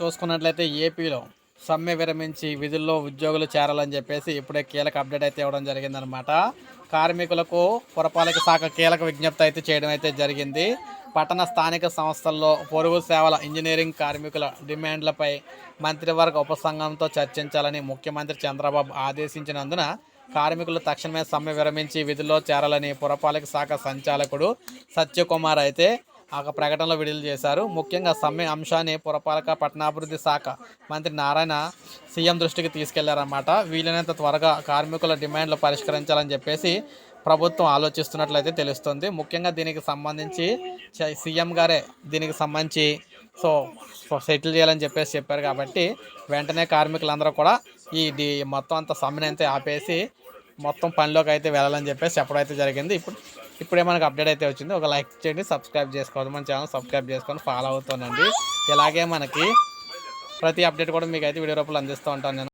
చూసుకున్నట్లయితే ఏపీలో సమ్మె విరమించి విధుల్లో ఉద్యోగులు చేరాలని చెప్పేసి ఇప్పుడే కీలక అప్డేట్ అయితే ఇవ్వడం జరిగిందనమాట కార్మికులకు పురపాలక శాఖ కీలక విజ్ఞప్తి అయితే చేయడం అయితే జరిగింది. పట్టణ స్థానిక సంస్థల్లో పొరుగు సేవల ఇంజనీరింగ్ కార్మికుల డిమాండ్లపై మంత్రివర్గ ఉపసంఘంతో చర్చించాలని ముఖ్యమంత్రి చంద్రబాబు ఆదేశించినందున కార్మికులు తక్షణమే సమ్మె విరమించి విధుల్లో చేరాలని పురపాలక శాఖ సంచాలకుడు సత్యకుమార్ అయితే ఒక ప్రకటనలో విడుదల చేశారు. ముఖ్యంగా సమ్మె అంశాన్ని పురపాలక పట్టణాభివృద్ధి శాఖ మంత్రి నారాయణ సీఎం దృష్టికి తీసుకెళ్ళారన్నమాట. వీలైనంత త్వరగా కార్మికుల డిమాండ్లు పరిష్కరించాలని చెప్పేసి ప్రభుత్వం ఆలోచిస్తున్నట్లయితే తెలుస్తుంది. ముఖ్యంగా దీనికి సంబంధించి సీఎం గారే దీనికి సంబంధించి సో సెటిల్ చేయాలని చెప్పేసి చెప్పారు కాబట్టి వెంటనే కార్మికులందరూ కూడా ఈ మొత్తం అంత సమ్మెనైతే ఆపేసి మొత్తం పనిలోకి అయితే వెళ్ళాలని చెప్పేసి చెప్పడం అయితే జరిగింది. ఇప్పుడు ఇప్పుడే మనకు అప్డేట్ అయితే వచ్చింది. ఒక లైక్ చేయండి సబ్స్క్రైబ్ చేసుకోవాలి మన ఛానల్ సబ్స్క్రైబ్ చేసుకొని ఫాలో అవుతానండి ఇలాగే మనకి ప్రతి అప్డేట్ కూడా మీకు అయితే వీడియో రూపంలో అందిస్తూ ఉంటాను నేను.